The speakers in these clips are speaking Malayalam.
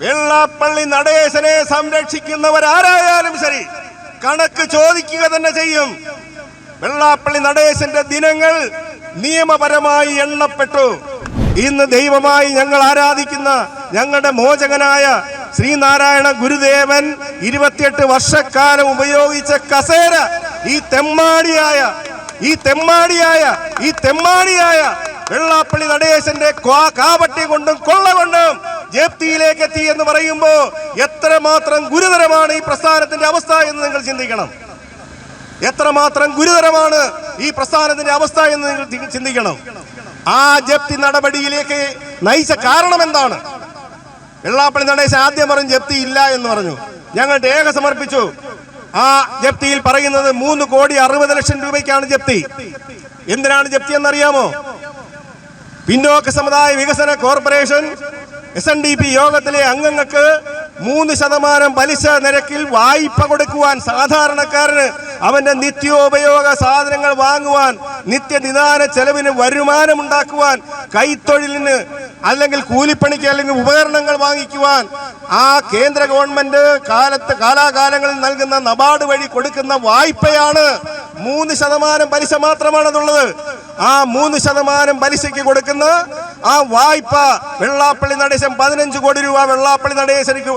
വെള്ളാപ്പള്ളി നടേശനെ സംരക്ഷിക്കുന്നവരാരായാലും ശരി. കണക്ക് ചോദിക്കുക തന്നെ ചെയ്യും. വെള്ളാപ്പള്ളി നടേശന്റെ ദിനങ്ങൾ നിയമപരമായി എണ്ണപ്പെട്ടു. ഇന്ന് ദൈവമായി ഞങ്ങൾ ആരാധിക്കുന്ന ഞങ്ങളുടെ മോചകനായ ശ്രീനാരായണ ഗുരുദേവൻ ഇരുപത്തിയെട്ട് വർഷക്കാലം ഉപയോഗിച്ച കസേര ഈ തെമ്മാടിയായ ഈ തെമ്മാടിയായ ഈ തെമ്മാടിയായ വെള്ളാപ്പള്ളി നടേശന്റെ കാപട്ടി കൊണ്ടും കൊള്ള കൊണ്ടും ജപ്തിയിലേക്ക് എത്തി എന്ന് പറയുമ്പോൾ എത്രമാത്രം ഗുരുതരമാണ് ഈ പ്രസ്ഥാനത്തിന്റെ അവസ്ഥ എന്ന് നിങ്ങൾ ചിന്തിക്കണം. എത്രമാത്രം ഗുരുതരമാണ് ഈ പ്രസ്ഥാനത്തിന്റെ അവസ്ഥ എന്ന് നിങ്ങൾ ചിന്തിക്കണം. ആ ജപ്തി നടപടിയിലേക്ക് നയിച്ച കാരണം എന്താണ്? വെള്ളാപ്പള്ളി നടേശൻ ആദ്യം പറഞ്ഞു ജപ്തി ഇല്ല എന്ന് പറഞ്ഞു. ഞങ്ങൾ രേഖ സമർപ്പിച്ചു. ആ ജപ്തിയിൽ പറയുന്നത് മൂന്ന് കോടി അറുപത് ലക്ഷം രൂപയ്ക്കാണ് ജപ്തി. എന്തിനാണ് ജപ്തി എന്നറിയാമോ? പിന്നോക്ക സമുദായ വികസന corporation S N D P യോഗത്തിലെ അംഗങ്ങൾക്ക് മൂന്ന് ശതമാനം പലിശ നിരക്കിൽ വായ്പ കൊടുക്കുവാൻ സാധാരണക്കാരന് അവന്റെ നിത്യോപയോഗ സാധനങ്ങൾ വാങ്ങുവാൻ നിത്യനിദാന ചെലവിന് വരുമാനമുണ്ടാക്കുവാൻ കൈത്തൊഴിലിന് അല്ലെങ്കിൽ കൂലിപ്പണിക്ക് അല്ലെങ്കിൽ ഉപകരണങ്ങൾ വാങ്ങിക്കുവാൻ ആ കേന്ദ്ര ഗവൺമെന്റ് കാലത്ത് കാലാകാലങ്ങളിൽ നൽകുന്ന നബാർഡ് വഴി കൊടുക്കുന്ന വായ്പയാണ് മൂന്ന് ശതമാനം പലിശ മാത്രമാണെന്നുള്ളത്. ആ മൂന്ന് ശതമാനം പലിശയ്ക്ക് കൊടുക്കുന്ന ആ വായ്പ വെള്ളാപ്പള്ളി നടേശൻ പതിനഞ്ച് കോടി രൂപ വെള്ളാപ്പള്ളി നടേശനിക്ക്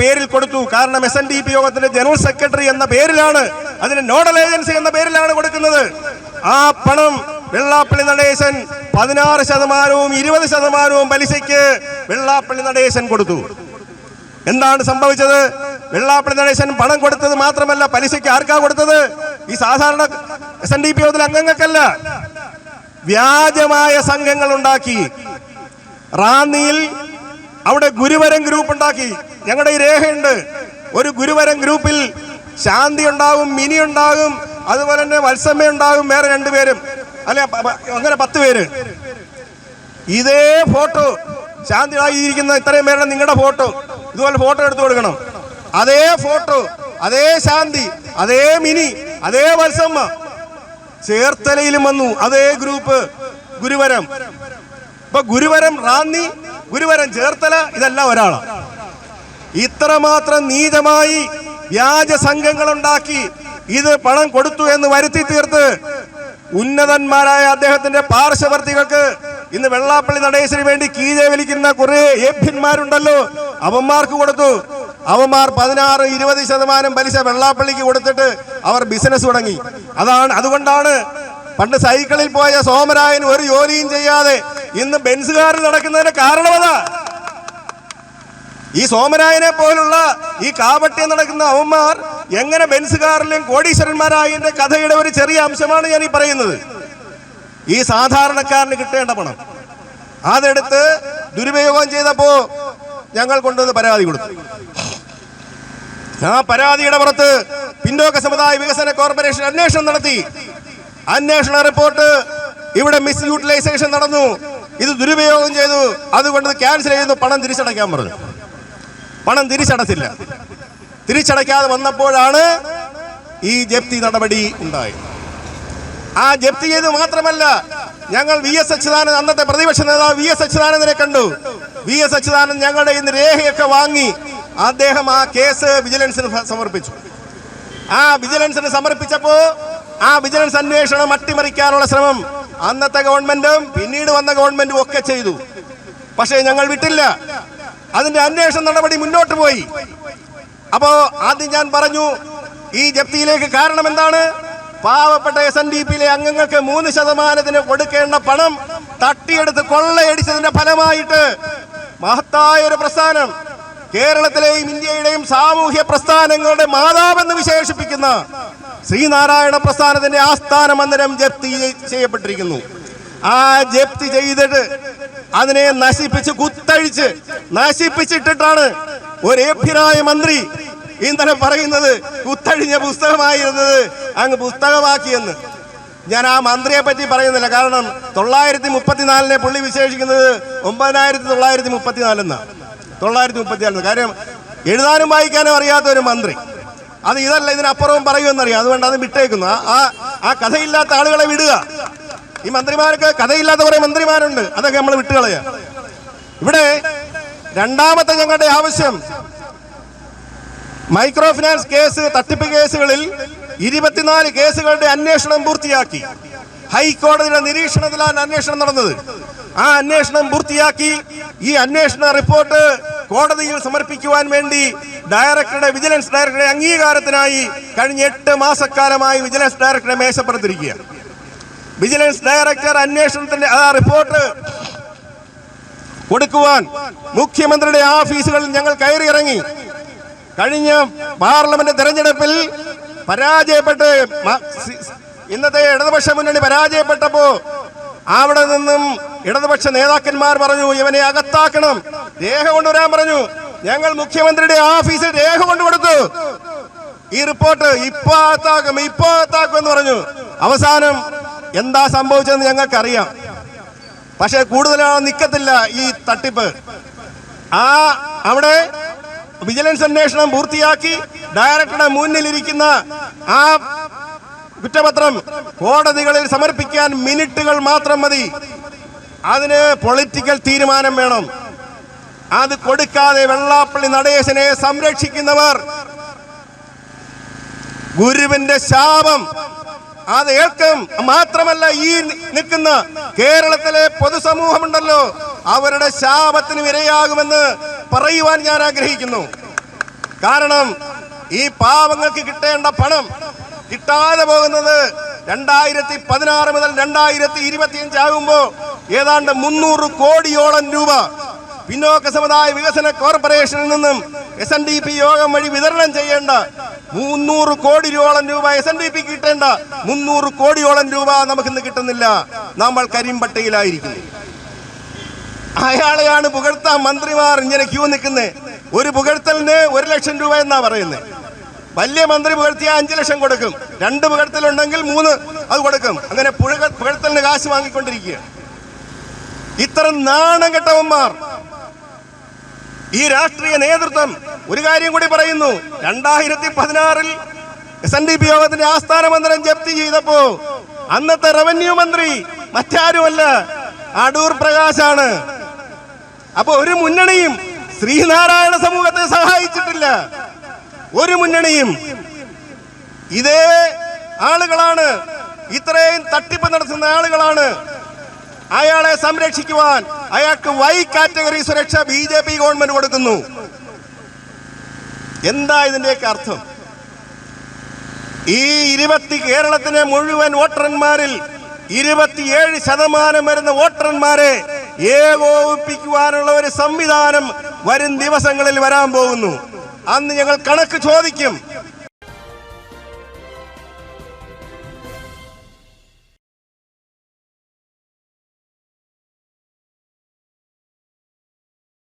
പേരിൽ കൊടുത്തു. കാരണം എസ് എൻ ഡി പി യോഗത്തിന്റെ ജനറൽ സെക്രട്ടറി എന്ന പേരിലാണ് അതിന് നോഡൽ ഏജൻസി എന്ന പേരിലാണ് കൊടുക്കുന്നത്. ആ പണം വെള്ളാപ്പള്ളി നടേശൻ പതിനാറ് ശതമാനവും ഇരുപത് ശതമാനവും പലിശയ്ക്ക് വെള്ളാപ്പള്ളി നടേശൻ കൊടുത്തു. എന്താണ് സംഭവിച്ചത്? വെള്ളാപ്പള്ളി നടേശൻ പണം കൊടുത്തത് മാത്രമല്ല പലിശയ്ക്ക് ആർക്കാ കൊടുത്തത്? ഈ സാധാരണ എസ് എൻ ഡി പി യോഗത്തിലെ അംഗങ്ങൾക്കല്ല. വ്യാജമായ സംഘങ്ങൾ ഉണ്ടാക്കി. റാന്നിയിൽ അവിടെ ഗുരുവരം ഗ്രൂപ്പ് ഉണ്ടാക്കി. ഞങ്ങളുടെ ഈ രേഖയുണ്ട്. ഒരു ഗുരുവരം ഗ്രൂപ്പിൽ ശാന്തി ഉണ്ടാകും മിനി ഉണ്ടാകും അതുപോലെ തന്നെ വത്സമ്മ ഉണ്ടാകും വേറെ രണ്ടുപേരും അല്ലെ അങ്ങനെ പത്ത് പേര്. ഇതേ ഫോട്ടോ ശാന്തി ആയിരിക്കുന്ന ഇത്രയും പേരുടെ നിങ്ങളുടെ ഫോട്ടോ. ഇതുപോലെ ഫോട്ടോ എടുത്തു കൊടുക്കണം. അതേ ഫോട്ടോ അതേ ശാന്തി അതേ മിനി അതേ വത്സമ്മ. ചേർത്തലയിലും വന്നു അതേ ഗ്രൂപ്പ്. ഗുരുവരം. ഇപ്പൊ ഗുരുവരം റാന്നി ഗുരുവരം ചേർത്തല ഇതെല്ലാം ഒരാളാണ് ഇത്രമാത്രം നീചമായി വ്യാജ സംഘങ്ങൾ ഉണ്ടാക്കി ഇത് പണം കൊടുത്തു എന്ന് വരുത്തി തീർത്ത് ഉന്നതന്മാരായ അദ്ദേഹത്തിന്റെ പാർശ്വവർത്തികൾക്ക് ഇന്ന് വെള്ളാപ്പള്ളി നടേശന് വേണ്ടി കീഴെ വലിക്കുന്ന കുറെ ഏഭ്യന്മാരുണ്ടല്ലോ അവന്മാർക്ക് കൊടുത്തു. അവന്മാർ പതിനാറ് ഇരുപത് ശതമാനം പലിശ വെള്ളാപ്പള്ളിക്ക് കൊടുത്തിട്ട് അവർ ബിസിനസ് തുടങ്ങി. അതാണ് അതുകൊണ്ടാണ് പണ്ട് സൈക്കിളിൽ പോയ സോമരായൻ ഒരു ജോലിയും ചെയ്യാതെ ഇന്ന് ബെൻസുകാരിൽ നടക്കുന്നതിന് കാരണമതാ ഈ സോമരായനെ പോലുള്ള ഈ കാപട്യം നടക്കുന്ന അവന്മാർ എങ്ങനെ ബെൻസുകാരിലും കോടീശ്വരന്മാരായതിന്റെ കഥയുടെ ഒരു ചെറിയ അംശമാണ് ഞാൻ ഈ പറയുന്നത്. ഈ സാധാരണക്കാരന് കിട്ടേണ്ട പണം. അതെടുത്ത് ദുരുപയോഗം ചെയ്തപ്പോ ഞങ്ങൾ കൊണ്ടുവന്ന് പരാതി കൊടുത്തു. ആ പരാതിയുടെ പുറത്ത് പിന്നോക്ക സമുദായ വികസന കോർപ്പറേഷൻ അന്വേഷണം നടത്തി. അന്വേഷണ റിപ്പോർട്ട് ഇവിടെ മിസ് യൂട്ടിലൈസേഷൻ നടന്നു. ഇത് ദുരുപയോഗം ചെയ്തു. അതുകൊണ്ട് ക്യാൻസൽ ചെയ്യുന്നു. പണം തിരിച്ചടയ്ക്കാൻ പറഞ്ഞു. പണം തിരിച്ചടച്ചില്ല തിരിച്ചടയ്ക്കാതെ വന്നപ്പോഴാണ് ഈ ജപ്തി നടപടി ഉണ്ടായത്. ആ ജപ്തി ചെയ്ത് മാത്രമല്ല ഞങ്ങൾ വി എസ് അച്യുതാനന്ദൻ അന്നത്തെ പ്രതിപക്ഷ നേതാവ് വി എസ് അച്യുതാനന്ദനെ കണ്ടു. വി എസ് അച്യുതാനന്ദൻ ഞങ്ങളുടെ ഇന്ന് രേഖയൊക്കെ വാങ്ങി അദ്ദേഹം ആ കേസ് വിജിലൻസിന് സമർപ്പിച്ചു. ആ വിജിലൻസിന് സമർപ്പിച്ചപ്പോൾ ആ വിജിലൻസ് അന്വേഷണം അട്ടിമറിക്കാനുള്ള ശ്രമം അന്നത്തെ ഗവൺമെന്റും പിന്നീട് വന്ന ഗവൺമെന്റും ഒക്കെ ചെയ്തു. പക്ഷേ ഞങ്ങൾ വിട്ടില്ല. അതിന്റെ അന്വേഷണ നടപടി മുന്നോട്ട് പോയി. അപ്പോ ആദ്യം ഞാൻ പറഞ്ഞു ഈ ജപ്തിയിലേക്ക് കാരണം എന്താണ്? പാവപ്പെട്ട എസ് എൻ ഡി പിയിലെ അംഗങ്ങൾക്ക് മൂന്ന് ശതമാനത്തിന് കൊടുക്കേണ്ട പണം തട്ടിയെടുത്ത് കൊള്ളയടിച്ചതിന്റെ ഫലമായിട്ട് മഹത്തായ ഒരു പ്രസ്ഥാനം. കേരളത്തിലെയും ഇന്ത്യയുടെയും സാമൂഹ്യ പ്രസ്ഥാനങ്ങളുടെ മാതാവെന്ന് വിശേഷിപ്പിക്കുന്ന ശ്രീനാരായണ പ്രസ്ഥാനത്തിന്റെ ആസ്ഥാന മന്ദിരം ജപ്തി ചെയ്യപ്പെട്ടിരിക്കുന്നു. ആ ജപ്തി ചെയ്തിട്ട് അതിനെ നശിപ്പിച്ച് കുത്തഴിച്ച് നശിപ്പിച്ചിട്ടിട്ടാണ് ഒരു മന്ത്രി ഇന്നലെ പറയുന്നത്. കുത്തഴിഞ്ഞ പുസ്തകമായിരുന്നത് അങ്ങ് പുസ്തകമാക്കിയെന്ന്. ഞാൻ ആ മന്ത്രിയെ പറ്റി പറയുന്നില്ല. കാരണം തൊള്ളായിരത്തി മുപ്പത്തിനാലിനെ പുള്ളി വിശേഷിക്കുന്നത് ഒമ്പതിനായിരത്തി തൊള്ളായിരത്തി മുപ്പത്തിനാലെന്നാണ് തൊള്ളായിരത്തി മുപ്പത്തിനാലിന് കാര്യം എഴുതാനും വായിക്കാനും അറിയാത്ത ഒരു മന്ത്രി. അത് ഇതല്ല ഇതിനപ്പുറവും പറയുമെന്നറിയാം. അതുകൊണ്ട് അത് വിട്ടേക്കുന്നു. ആ- ആ കഥയില്ലാത്ത ആളുകളെ വിടുക. ഈ മന്ത്രിമാർക്ക് കഥയില്ലാത്ത കുറെ മന്ത്രിമാരുണ്ട്. അതൊക്കെ നമ്മൾ വിട്ടുകളയുക ഇവിടെ രണ്ടാമത്തെ ഞങ്ങളുടെ ആവശ്യം മൈക്രോ ഫിനാൻസ് കേസ് തട്ടിപ്പ് കേസുകളിൽ ഇരുപത്തിനാല് കേസുകളുടെ അന്വേഷണം പൂർത്തിയാക്കി. ഹൈക്കോടതിയുടെ നിരീക്ഷണത്തിലാണ് അന്വേഷണം നടന്നത്. ആ അന്വേഷണം പൂർത്തിയാക്കി. ഈ അന്വേഷണ റിപ്പോർട്ട് കോടതിയിൽ സമർപ്പിക്കുവാൻ വേണ്ടി ഡയറക്ടറുടെ വിജിലൻസ് ഡയറക്ടറുടെ അംഗീകാരത്തിനായി കഴിഞ്ഞ എട്ട് മാസക്കാലമായി വിജിലൻസ് ഡയറക്ടറെ മേശപ്പുറത്തിരിക്കുക. വിജിലൻസ് ഡയറക്ടർ അന്വേഷണത്തിന്റെ ആ റിപ്പോർട്ട് കൊടുക്കുവാൻ മുഖ്യമന്ത്രിയുടെ ഓഫീസുകളിൽ ഞങ്ങൾ കയറിയിറങ്ങി. കഴിഞ്ഞ പാർലമെന്റ് തെരഞ്ഞെടുപ്പിൽ പരാജയപ്പെട്ട് ഇന്നത്തെ ഇടതുപക്ഷ മുന്നണി പരാജയപ്പെട്ടപ്പോ അവിടെ നിന്നും ഇടതുപക്ഷ നേതാക്കന്മാർ പറഞ്ഞു ഇവനെ അകത്താക്കണം. രേഖ കൊണ്ടുവരാൻ പറഞ്ഞു. ഞങ്ങൾ മുഖ്യമന്ത്രിയുടെ ഓഫീസിൽ രേഖ കൊണ്ടുകൊടുത്തു. ഈ റിപ്പോർട്ട് ഇപ്പൊ അകത്താക്കും ഇപ്പൊ അകത്താക്കും എന്ന് പറഞ്ഞു. അവസാനം എന്താ സംഭവിച്ചതെന്ന് ഞങ്ങൾക്കറിയാം. പക്ഷെ കൂടുതൽ നിൽക്കത്തില്ല ഈ തട്ടിപ്പ്. ആ അവിടെ വിജിലൻസ് അന്വേഷണം പൂർത്തിയാക്കി ഡയറക്ടറുടെ മുന്നിലിരിക്കുന്ന ആ കുറ്റപത്രം കോടതികളിൽ സമർപ്പിക്കാൻ മിനിറ്റുകൾ മാത്രം മതി. അതിന് പൊളിറ്റിക്കൽ തീരുമാനം വേണം. അത് കൊടുക്കാതെ വെള്ളാപ്പള്ളി നടേശനെ സംരക്ഷിക്കുന്നവർ. ഗുരുവിന്റെ ശാപം. അത് ഏൽക്കും. മാത്രമല്ല ഈ നിൽക്കുന്ന കേരളത്തിലെ പൊതുസമൂഹമുണ്ടല്ലോ. അവരുടെ ശാപത്തിന് ഇരയാകുമെന്ന് പറയുവാൻ ഞാൻ ആഗ്രഹിക്കുന്നു. കാരണം ഈ പാവങ്ങൾക്ക് കിട്ടേണ്ട പണം കിട്ടാതെ പോകുന്നത് രണ്ടായിരത്തി പതിനാറ് മുതൽ രണ്ടായിരത്തി ഇരുപത്തിയഞ്ച് ആകുമ്പോൾ ഏതാണ്ട് മുന്നൂറ് കോടിയോളം രൂപ പിന്നോക്ക സമുദായ വികസന കോർപ്പറേഷനിൽ നിന്നും എസ് എൻ ഡി പി യോഗം വഴി വിതരണം ചെയ്യേണ്ട മുന്നൂറ് കോടി രൂപയോളം രൂപ എസ് എൻ ഡി പി കിട്ടേണ്ട മുന്നൂറ് കോടിയോളം രൂപ നമുക്ക് ഇന്ന് കിട്ടുന്നില്ല. നമ്മൾ കരിമ്പട്ടയിലായിരിക്കുന്നു അയാളെയാണ് പുകഴ്ത്താൻ മന്ത്രിമാർ ഇങ്ങനെ ക്യൂ നിൽക്കുന്നത് ഒരു പുകഴ്ത്തലിന് ഒരു ലക്ഷം രൂപ എന്നാ പറയുന്നത് വലിയ മന്ത്രി പുകഴ്ത്തിയ അഞ്ചു ലക്ഷം കൊടുക്കും. രണ്ട് പുകഴ്ത്തലുണ്ടെങ്കിൽ മൂന്ന് അത് കൊടുക്കും. അങ്ങനെ പുകഴ്ത്തലിന് കാശ് വാങ്ങിക്കൊണ്ടിരിക്കുക. ഇത്ര നാണം കെട്ടവന്മാർ. ഈ രാഷ്ട്രീയ നേതൃത്വം ഒരു കാര്യം കൂടി പറയുന്നു. രണ്ടായിരത്തി പതിനാറിൽ എസ് എൻ ഡി പി യോഗത്തിന്റെ ആസ്ഥാന മന്ദിരം ജപ്തി ചെയ്തപ്പോ അന്നത്തെ റവന്യൂ മന്ത്രി മറ്റാരുമല്ല അടൂർ പ്രകാശാണ്. അപ്പൊ ഒരു മുന്നണിയും ശ്രീനാരായണ സമൂഹത്തെ സഹായിച്ചിട്ടില്ല. ഒരു മുന്നണിയും ഇതേ ആളുകളാണ് ഇത്രയും തട്ടിപ്പ് നടത്തുന്ന ആളുകളാണ്. അയാളെ സംരക്ഷിക്കുവാൻ അയാൾക്ക് വൈ കാറ്റഗറി സുരക്ഷ ബി ജെ പി ഗവൺമെന്റ് കൊടുക്കുന്നു. എന്താ ഇതിന്റെയൊക്കെ അർത്ഥം? ഈ ഇരുപത്തി കേരളത്തിലെ മുഴുവൻ വോട്ടർമാരിൽ ഇരുപത്തിയേഴ് ശതമാനം വരുന്ന വോട്ടർമാരെ ഏകോപിപ്പിക്കുവാനുള്ള ഒരു സംവിധാനം വരും ദിവസങ്ങളിൽ വരാൻ പോകുന്നു. അന്ന് ഞങ്ങൾ കണക്ക് ചോദിക്കും.